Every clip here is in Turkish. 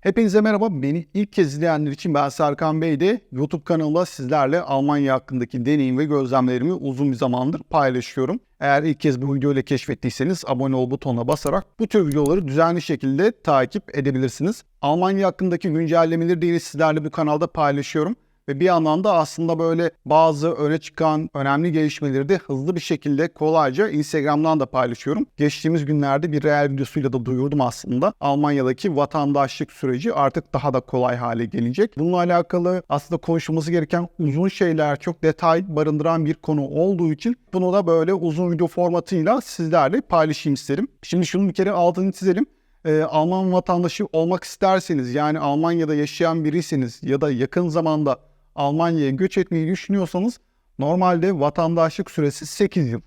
Hepinize merhaba. Beni ilk kez izleyenler için ben Serkan Bey'de YouTube kanalımda sizlerle Almanya hakkındaki deneyim ve gözlemlerimi uzun bir zamandır paylaşıyorum. Eğer ilk kez bu videoyla keşfettiyseniz abone ol butonuna basarak bu tür videoları düzenli şekilde takip edebilirsiniz. Almanya hakkındaki güncellemeleri de sizlerle bu kanalda paylaşıyorum. Ve bir yandan da aslında böyle bazı öne çıkan önemli gelişmeleri de hızlı bir şekilde kolayca Instagram'dan da paylaşıyorum. Geçtiğimiz günlerde bir real videosuyla da duyurdum aslında. Almanya'daki vatandaşlık süreci artık daha da kolay hale gelecek. Bununla alakalı aslında konuşulması gereken uzun şeyler, çok detay barındıran bir konu olduğu için bunu da böyle uzun video formatıyla sizlerle paylaşayım isterim. Şimdi şunu bir kere altını çizelim e, Alman vatandaşı olmak isterseniz yani Almanya'da yaşayan biriyseniz ya da yakın zamanda Almanya'ya göç etmeyi düşünüyorsanız normalde vatandaşlık süresi 8 yıl.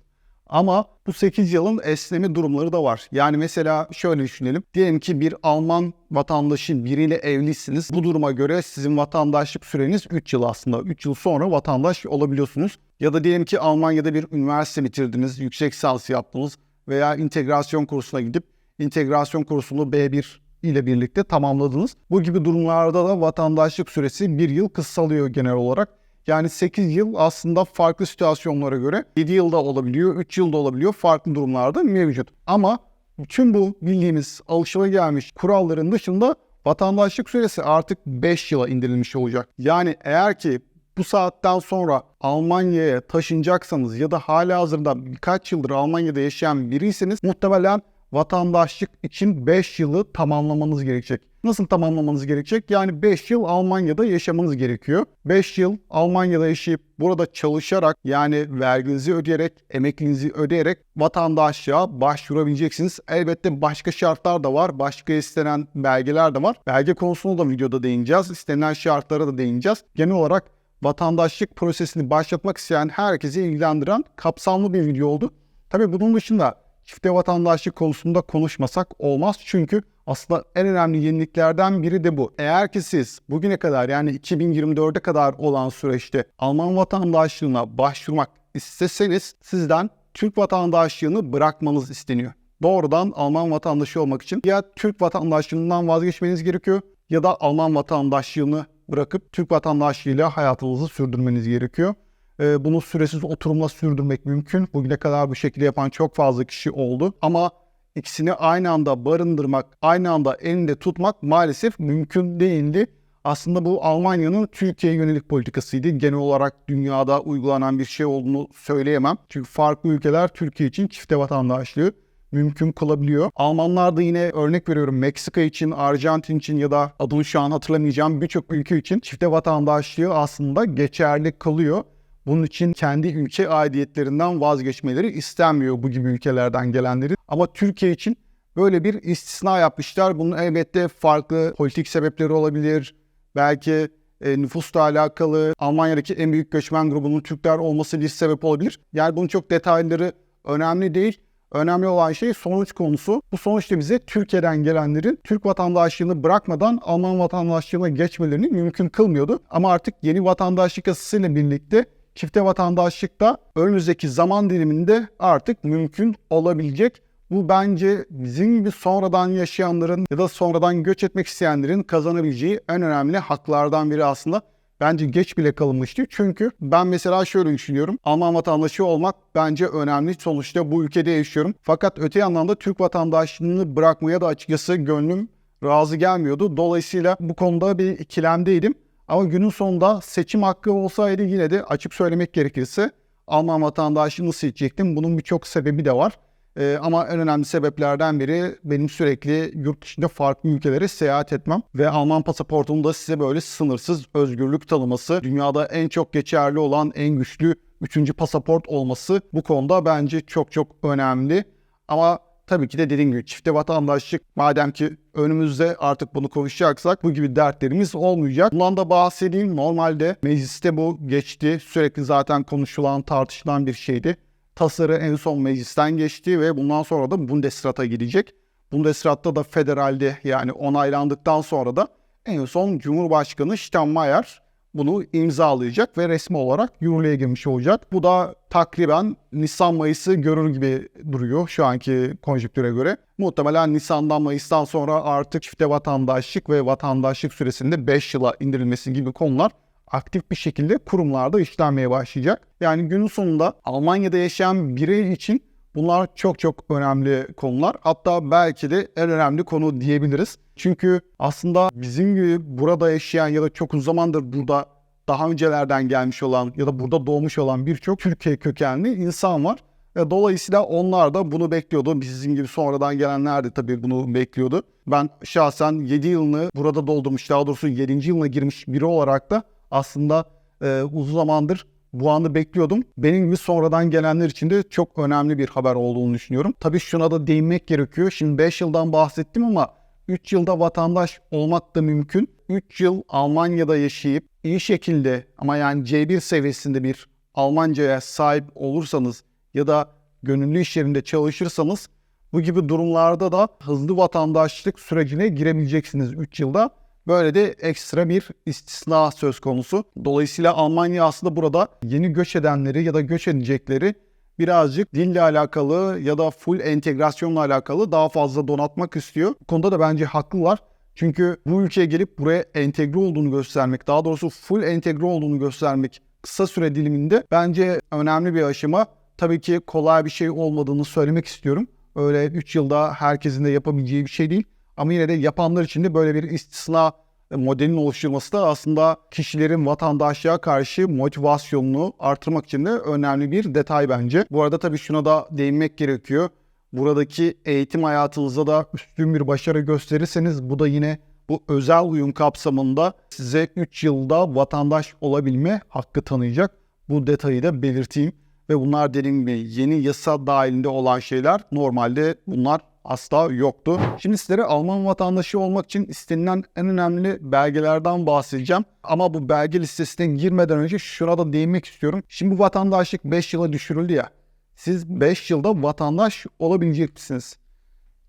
Ama bu 8 yılın esneme durumları da var. Yani mesela şöyle düşünelim. Diyelim ki bir Alman vatandaşı biriyle evlisiniz. Bu duruma göre sizin vatandaşlık süreniz 3 yıl aslında. 3 yıl sonra vatandaş olabiliyorsunuz. Ya da diyelim ki Almanya'da bir üniversite bitirdiniz, yüksek lisans yaptınız veya integrasyon kursuna gidip integrasyon kursunu B1 ile birlikte tamamladınız. Bu gibi durumlarda da vatandaşlık süresi bir yıl kısalıyor genel olarak. Yani 8 yıl aslında farklı situasyonlara göre 7 yılda olabiliyor, 3 yılda olabiliyor farklı durumlarda mevcut. Ama bütün bu bildiğimiz alışılagelmiş kuralların dışında vatandaşlık süresi artık 5 yıla indirilmiş olacak. Yani eğer ki bu saatten sonra Almanya'ya taşınacaksanız ya da hala hazırda birkaç yıldır Almanya'da yaşayan biriyseniz muhtemelen vatandaşlık için 5 yılı tamamlamanız gerekecek. Nasıl tamamlamanız gerekecek? Yani 5 yıl Almanya'da yaşamanız gerekiyor. 5 yıl Almanya'da yaşayıp burada çalışarak yani verginizi ödeyerek, emekliliğinizi ödeyerek vatandaşlığa başvurabileceksiniz. Elbette başka şartlar da var. Başka istenen belgeler de var. Belge konusunu da videoda değineceğiz. İstenen şartlara da değineceğiz. Genel olarak vatandaşlık prosesini başlatmak isteyen herkesi ilgilendiren kapsamlı bir video oldu. Tabii bunun dışında çifte vatandaşlık konusunda konuşmasak olmaz. Çünkü aslında en önemli yeniliklerden biri de bu. Eğer ki siz bugüne kadar yani 2024'e kadar olan süreçte Alman vatandaşlığına başvurmak isteseniz sizden Türk vatandaşlığını bırakmanız isteniyor. Doğrudan Alman vatandaşı olmak için ya Türk vatandaşlığından vazgeçmeniz gerekiyor ya da Alman vatandaşlığını bırakıp Türk vatandaşlığıyla hayatınızı sürdürmeniz gerekiyor. Ee, bunu süresiz oturumla sürdürmek mümkün. Bugüne kadar bu şekilde yapan çok fazla kişi oldu. Ama ikisini aynı anda barındırmak, aynı anda elinde tutmak maalesef mümkün değildi. Aslında bu Almanya'nın Türkiye'ye yönelik politikasıydı. Genel olarak dünyada uygulanan bir şey olduğunu söyleyemem. Çünkü farklı ülkeler Türkiye için çifte vatandaşlığı mümkün kılabiliyor. Almanlar da yine örnek veriyorum Meksika için, Arjantin için ya da adını şu an hatırlamayacağım birçok ülke için çifte vatandaşlığı aslında geçerli kılıyor. Bunun için kendi ülke aidiyetlerinden vazgeçmeleri istenmiyor bu gibi ülkelerden gelenlerin. Ama Türkiye için böyle bir istisna yapmışlar. Bunun elbette farklı politik sebepleri olabilir. Belki e, nüfusla alakalı Almanya'daki en büyük göçmen grubunun Türkler olması bir sebep olabilir. Yani bunun çok detayları önemli değil. Önemli olan şey sonuç konusu. Bu sonuçta bize Türkiye'den gelenlerin Türk vatandaşlığını bırakmadan Alman vatandaşlığına geçmelerini mümkün kılmıyordu. Ama artık yeni vatandaşlık yasasıyla birlikte çifte vatandaşlık da önümüzdeki zaman diliminde artık mümkün olabilecek. Bu bence bizim gibi sonradan yaşayanların ya da sonradan göç etmek isteyenlerin kazanabileceği en önemli haklardan biri aslında. Bence geç bile kalınmıştı. Çünkü ben mesela şöyle düşünüyorum. Alman vatandaşı olmak bence önemli. Sonuçta bu ülkede yaşıyorum. Fakat öte yandan da Türk vatandaşlığını bırakmaya da açıkçası gönlüm razı gelmiyordu. Dolayısıyla bu konuda bir ikilemdeydim. Ama günün sonunda seçim hakkı olsaydı yine de açık söylemek gerekirse Alman vatandaşlığını seçecektim. Bunun birçok sebebi de var. Ee, ama en önemli sebeplerden biri benim sürekli yurt dışında farklı ülkelere seyahat etmem. Ve Alman pasaportunun da size böyle sınırsız özgürlük tanıması, dünyada en çok geçerli olan en güçlü üçüncü pasaport olması bu konuda bence çok çok önemli. Ama tabii ki de dediğim gibi çifte vatandaşlık madem ki önümüzde artık bunu konuşacaksak bu gibi dertlerimiz olmayacak. Bundan da bahsedeyim. Normalde mecliste bu geçti. Sürekli zaten konuşulan, tartışılan bir şeydi. Tasarı en son meclisten geçti ve bundan sonra da Bundesrat'a gidecek. Bundesrat'ta da federalde yani onaylandıktan sonra da en son Cumhurbaşkanı Steinmeier bunu imzalayacak ve resmi olarak yürürlüğe girmiş olacak. Bu da takriben Nisan-Mayıs'ı görür gibi duruyor şu anki konjüktüre göre. Muhtemelen Nisan'dan Mayıs'tan sonra artık çifte vatandaşlık ve vatandaşlık süresinde 5 yıla indirilmesi gibi konular aktif bir şekilde kurumlarda işlenmeye başlayacak. Yani günün sonunda Almanya'da yaşayan birey için bunlar çok çok önemli konular. Hatta belki de en önemli konu diyebiliriz. Çünkü aslında bizim gibi burada yaşayan ya da çok uzun zamandır burada daha öncelerden gelmiş olan ya da burada doğmuş olan birçok Türkiye kökenli insan var. Ve dolayısıyla onlar da bunu bekliyordu. Bizim gibi sonradan gelenler de tabii bunu bekliyordu. Ben şahsen 7 yılını burada doldurmuş, daha doğrusu 7. yılına girmiş biri olarak da aslında e, uzun zamandır bu anı bekliyordum. Benim gibi sonradan gelenler için de çok önemli bir haber olduğunu düşünüyorum. Tabii şuna da değinmek gerekiyor. Şimdi 5 yıldan bahsettim ama 3 yılda vatandaş olmak da mümkün. 3 yıl Almanya'da yaşayıp iyi şekilde ama yani C1 seviyesinde bir Almanca'ya sahip olursanız ya da gönüllü iş yerinde çalışırsanız bu gibi durumlarda da hızlı vatandaşlık sürecine girebileceksiniz 3 yılda. Böyle de ekstra bir istisna söz konusu. Dolayısıyla Almanya aslında burada yeni göç edenleri ya da göç edecekleri birazcık dille alakalı ya da full entegrasyonla alakalı daha fazla donatmak istiyor. Bu konuda da bence haklılar. Çünkü bu ülkeye gelip buraya entegre olduğunu göstermek, daha doğrusu full entegre olduğunu göstermek kısa süre diliminde bence önemli bir aşama. Tabii ki kolay bir şey olmadığını söylemek istiyorum. Öyle 3 yılda herkesin de yapabileceği bir şey değil. Ama yine de yapanlar için de böyle bir istisna modelin oluşturulması da aslında kişilerin vatandaşlığa karşı motivasyonunu artırmak için de önemli bir detay bence. Bu arada tabii şuna da değinmek gerekiyor. Buradaki eğitim hayatınızda da üstün bir başarı gösterirseniz bu da yine bu özel uyum kapsamında size 3 yılda vatandaş olabilme hakkı tanıyacak. Bu detayı da belirteyim. Ve bunlar dediğim gibi yeni yasa dahilinde olan şeyler. Normalde bunlar asla yoktu. Şimdi sizlere Alman vatandaşı olmak için istenilen en önemli belgelerden bahsedeceğim. Ama bu belge listesine girmeden önce şuna da değinmek istiyorum. Şimdi bu vatandaşlık 5 yıla düşürüldü ya. Siz 5 yılda vatandaş olabilecek misiniz?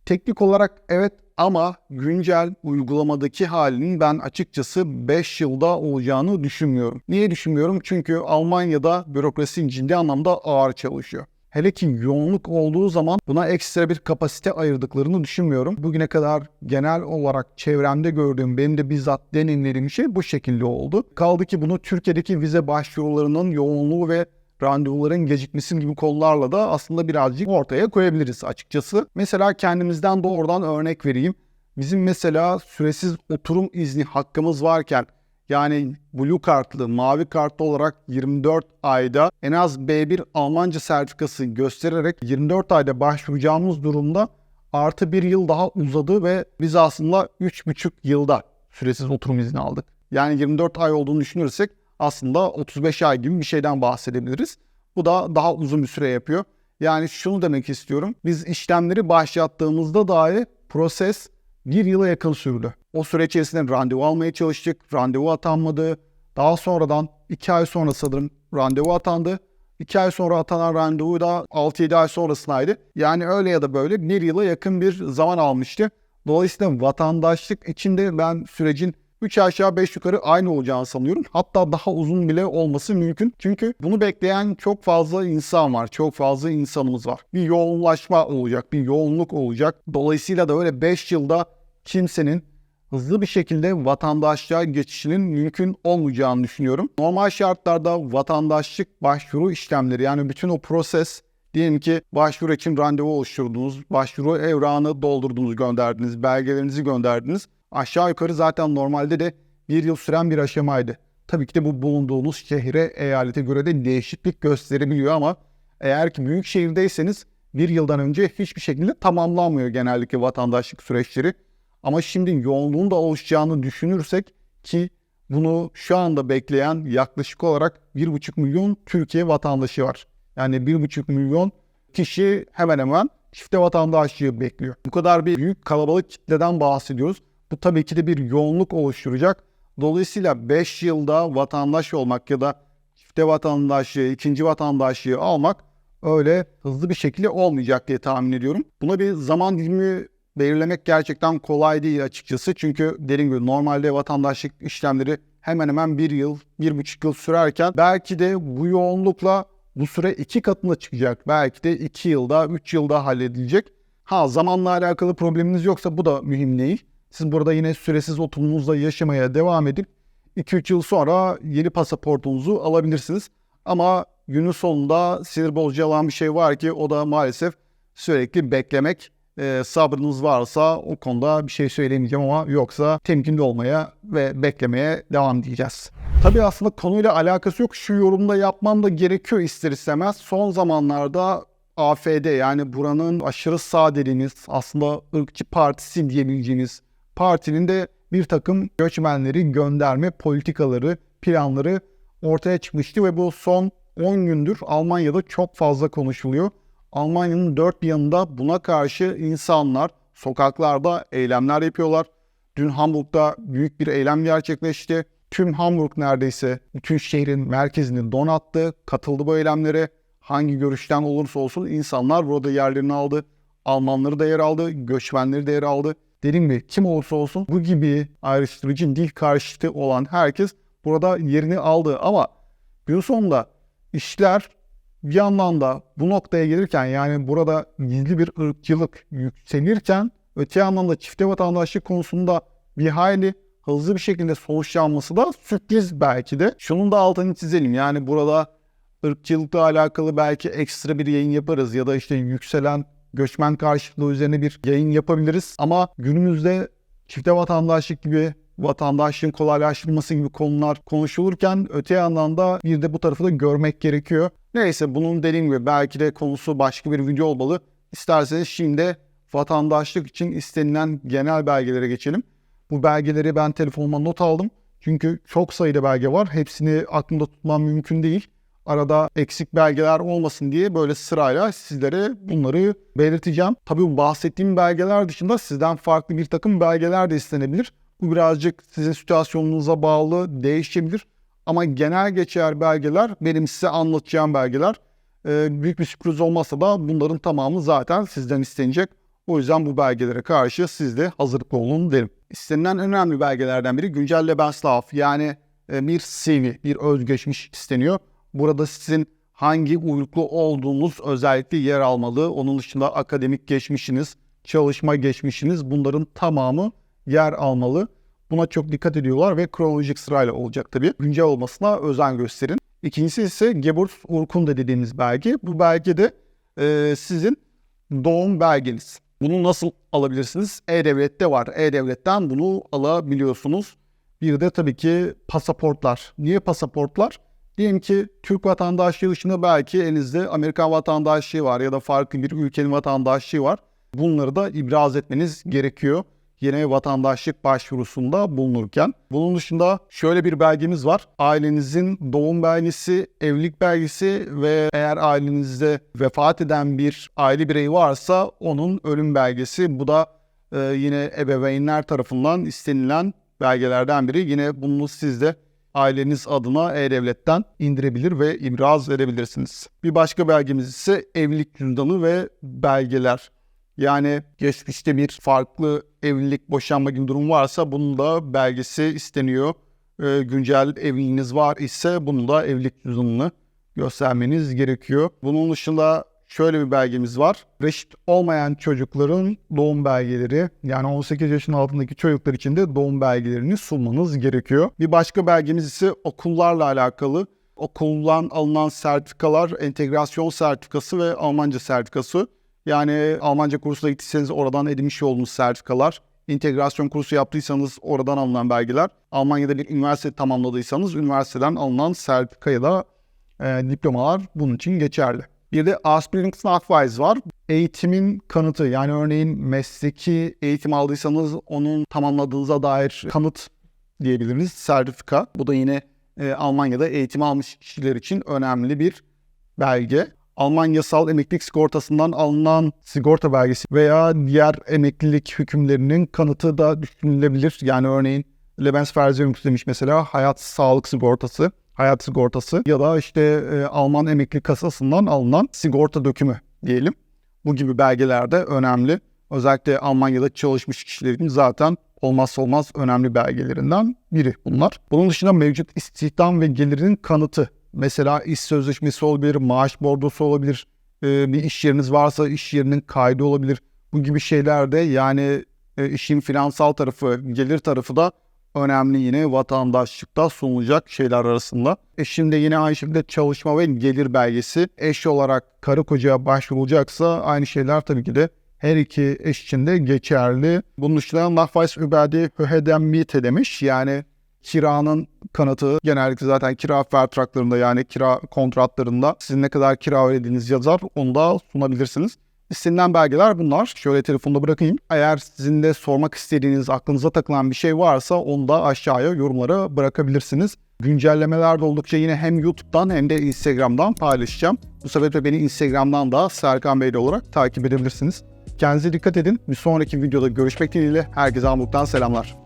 Teknik olarak evet ama güncel uygulamadaki halinin ben açıkçası 5 yılda olacağını düşünmüyorum. Niye düşünmüyorum? Çünkü Almanya'da bürokrasi ciddi anlamda ağır çalışıyor. Hele ki yoğunluk olduğu zaman buna ekstra bir kapasite ayırdıklarını düşünmüyorum. Bugüne kadar genel olarak çevremde gördüğüm, benim de bizzat deneyimlediğim şey bu şekilde oldu. Kaldı ki bunu Türkiye'deki vize başvurularının yoğunluğu ve randevuların gecikmesi gibi konularla da aslında birazcık ortaya koyabiliriz açıkçası. Mesela kendimizden doğrudan örnek vereyim. Bizim mesela süresiz oturum izni hakkımız varken yani blue kartlı, mavi kartlı olarak 24 ayda en az B1 Almanca sertifikası göstererek 24 ayda başvuracağımız durumda artı bir yıl daha uzadı ve biz aslında 3,5 yılda süresiz oturum izni aldık. Yani 24 ay olduğunu düşünürsek aslında 35 ay gibi bir şeyden bahsedebiliriz. Bu da daha uzun bir süre yapıyor. Yani şunu demek istiyorum. Biz işlemleri başlattığımızda dahi proses bir yıla yakın sürdü. O süre içerisinde randevu almaya çalıştık. Randevu atanmadı. Daha sonradan 2 ay sonra sanırım randevu atandı. 2 ay sonra atanan randevu da 6-7 ay sonrasındaydı. Yani öyle ya da böyle bir yıla yakın bir zaman almıştı. Dolayısıyla vatandaşlık içinde ben sürecin 3 aşağı 5 yukarı aynı olacağını sanıyorum. Hatta daha uzun bile olması mümkün. Çünkü bunu bekleyen çok fazla insan var. Çok fazla insanımız var. Bir yoğunlaşma olacak, bir yoğunluk olacak. Dolayısıyla da öyle 5 yılda kimsenin hızlı bir şekilde vatandaşlığa geçişinin mümkün olmayacağını düşünüyorum. Normal şartlarda vatandaşlık başvuru işlemleri yani bütün o proses Diyelim ki başvuru için randevu oluşturdunuz, başvuru evrağını doldurdunuz, gönderdiniz, belgelerinizi gönderdiniz. Aşağı yukarı zaten normalde de bir yıl süren bir aşamaydı. Tabii ki de bu bulunduğunuz şehre, eyalete göre de değişiklik gösterebiliyor ama eğer ki büyük şehirdeyseniz bir yıldan önce hiçbir şekilde tamamlanmıyor genellikle vatandaşlık süreçleri. Ama şimdi yoğunluğun da oluşacağını düşünürsek ki bunu şu anda bekleyen yaklaşık olarak 1,5 milyon Türkiye vatandaşı var. Yani 1,5 milyon kişi hemen hemen çifte vatandaşlığı bekliyor. Bu kadar bir büyük kalabalık kitleden bahsediyoruz. Bu tabii ki de bir yoğunluk oluşturacak. Dolayısıyla 5 yılda vatandaş olmak ya da çifte vatandaşlığı, ikinci vatandaşlığı almak öyle hızlı bir şekilde olmayacak diye tahmin ediyorum. Buna bir zaman dilimi belirlemek gerçekten kolay değil açıkçası. Çünkü dediğim gibi normalde vatandaşlık işlemleri hemen hemen bir yıl, bir buçuk yıl sürerken belki de bu yoğunlukla bu süre iki katına çıkacak. Belki de iki yılda, üç yılda halledilecek. Ha zamanla alakalı probleminiz yoksa bu da mühim değil. Siz burada yine süresiz oturumunuzla yaşamaya devam edip 2-3 yıl sonra yeni pasaportunuzu alabilirsiniz. Ama günün sonunda sinir bozucu olan bir şey var ki o da maalesef sürekli beklemek. Ee, sabrınız varsa o konuda bir şey söylemeyeceğim ama yoksa temkinli olmaya ve beklemeye devam diyeceğiz. Tabii aslında konuyla alakası yok. Şu yorumda yapmam da gerekiyor ister istemez. Son zamanlarda AFD yani buranın aşırı sağ dediğimiz aslında ırkçı partisi diyebileceğimiz partinin de bir takım göçmenleri gönderme politikaları, planları ortaya çıkmıştı ve bu son 10 gündür Almanya'da çok fazla konuşuluyor. Almanya'nın dört bir yanında buna karşı insanlar sokaklarda eylemler yapıyorlar. Dün Hamburg'da büyük bir eylem gerçekleşti. Tüm Hamburg neredeyse bütün şehrin merkezini donattı, katıldı bu eylemlere. Hangi görüşten olursa olsun insanlar burada yerlerini aldı. Almanları da yer aldı, göçmenleri de yer aldı. Dediğim gibi kim olursa olsun bu gibi ayrıştırıcı dil karşıtı olan herkes burada yerini aldı. Ama gün sonunda işler bir yandan da bu noktaya gelirken yani burada gizli bir ırkçılık yükselirken öte yandan da çifte vatandaşlık konusunda bir hayli hızlı bir şekilde sonuçlanması da sürpriz belki de. Şunun da altını çizelim yani burada ırkçılıkla alakalı belki ekstra bir yayın yaparız ya da işte yükselen göçmen karşıtlığı üzerine bir yayın yapabiliriz. Ama günümüzde çifte vatandaşlık gibi vatandaşlığın kolaylaştırılması gibi konular konuşulurken öte yandan da bir de bu tarafı da görmek gerekiyor. Neyse bunun dediğim gibi belki de konusu başka bir video olmalı. İsterseniz şimdi vatandaşlık için istenilen genel belgelere geçelim. Bu belgeleri ben telefonuma not aldım. Çünkü çok sayıda belge var. Hepsini aklımda tutmam mümkün değil. Arada eksik belgeler olmasın diye böyle sırayla sizlere bunları belirteceğim. Tabii bu bahsettiğim belgeler dışında sizden farklı bir takım belgeler de istenebilir. Bu birazcık sizin situasyonunuza bağlı değişebilir. Ama genel geçer belgeler benim size anlatacağım belgeler. Ee, büyük bir sürpriz olmasa da bunların tamamı zaten sizden istenecek. O yüzden bu belgelere karşı siz de hazırlıklı olun derim. İstenilen önemli belgelerden biri güncel Lebenslauf yani e, bir CV, bir özgeçmiş isteniyor. Burada sizin hangi uyruklu olduğunuz özellikle yer almalı. Onun dışında akademik geçmişiniz, çalışma geçmişiniz bunların tamamı yer almalı. Buna çok dikkat ediyorlar ve kronolojik sırayla olacak tabii. Güncel olmasına özen gösterin. İkincisi ise Geburtsurkunde dediğimiz belge. Bu belge de e, sizin doğum belgeniz. Bunu nasıl alabilirsiniz? E-Devlet'te var. E-Devlet'ten bunu alabiliyorsunuz. Bir de tabii ki pasaportlar. Niye pasaportlar? Diyelim ki Türk vatandaşlığı dışında belki elinizde Amerikan vatandaşlığı var ya da farklı bir ülkenin vatandaşlığı var. Bunları da ibraz etmeniz gerekiyor yine vatandaşlık başvurusunda bulunurken. Bunun dışında şöyle bir belgemiz var. Ailenizin doğum belgesi, evlilik belgesi ve eğer ailenizde vefat eden bir aile bireyi varsa onun ölüm belgesi. Bu da e, yine ebeveynler tarafından istenilen belgelerden biri. Yine bunu siz de aileniz adına E-Devlet'ten indirebilir ve ibraz verebilirsiniz. Bir başka belgemiz ise evlilik cüzdanı ve belgeler. Yani geçmişte bir farklı evlilik, boşanma gibi durum varsa bunun da belgesi isteniyor. E, güncel evliliğiniz var ise bunun da evlilik cüzdanını göstermeniz gerekiyor. Bunun dışında şöyle bir belgemiz var. Reşit olmayan çocukların doğum belgeleri yani 18 yaşın altındaki çocuklar için de doğum belgelerini sunmanız gerekiyor. Bir başka belgemiz ise okullarla alakalı. Okuldan alınan sertifikalar, entegrasyon sertifikası ve Almanca sertifikası. Yani Almanca kursuna gittiyseniz oradan edinmiş olduğunuz sertifikalar, integrasyon kursu yaptıysanız oradan alınan belgeler, Almanya'da bir üniversite tamamladıysanız üniversiteden alınan sertifika ya da e, diplomalar bunun için geçerli. Bir de Ausbildungsnachweis var. Eğitimin kanıtı yani örneğin mesleki eğitim aldıysanız onun tamamladığınıza dair kanıt diyebiliriz. Sertifika. Bu da yine e, Almanya'da eğitim almış kişiler için önemli bir belge. Alman yasal emeklilik sigortasından alınan sigorta belgesi veya diğer emeklilik hükümlerinin kanıtı da düşünülebilir. Yani örneğin Lebensversicherung demiş mesela hayat sağlık sigortası, hayat sigortası ya da işte e, Alman emekli kasasından alınan sigorta dökümü diyelim. Bu gibi belgeler de önemli. Özellikle Almanya'da çalışmış kişiler için zaten olmazsa olmaz önemli belgelerinden biri bunlar. Bunun dışında mevcut istihdam ve gelirinin kanıtı. Mesela iş sözleşmesi olabilir, maaş bordosu olabilir, e, bir iş yeriniz varsa iş yerinin kaydı olabilir. Bu gibi şeyler de yani e, işin finansal tarafı, gelir tarafı da önemli yine vatandaşlıkta sunulacak şeyler arasında. E şimdi yine aynı şekilde çalışma ve gelir belgesi eş olarak karı kocaya başvurulacaksa aynı şeyler tabii ki de her iki eş için de geçerli. Bunun dışında Nachweis über die Höhe demiş. Yani kiranın kanıtı genellikle zaten kira vertraklarında yani kira kontratlarında sizin ne kadar kira ödediğiniz yazar onu da sunabilirsiniz. İstenilen belgeler bunlar. Şöyle telefonda bırakayım. Eğer sizin de sormak istediğiniz, aklınıza takılan bir şey varsa onu da aşağıya yorumlara bırakabilirsiniz. Güncellemeler de oldukça yine hem YouTube'dan hem de Instagram'dan paylaşacağım. Bu sebeple beni Instagram'dan da Serkan Beyli olarak takip edebilirsiniz. Kendinize dikkat edin. Bir sonraki videoda görüşmek dileğiyle. Herkese Hamburg'dan selamlar.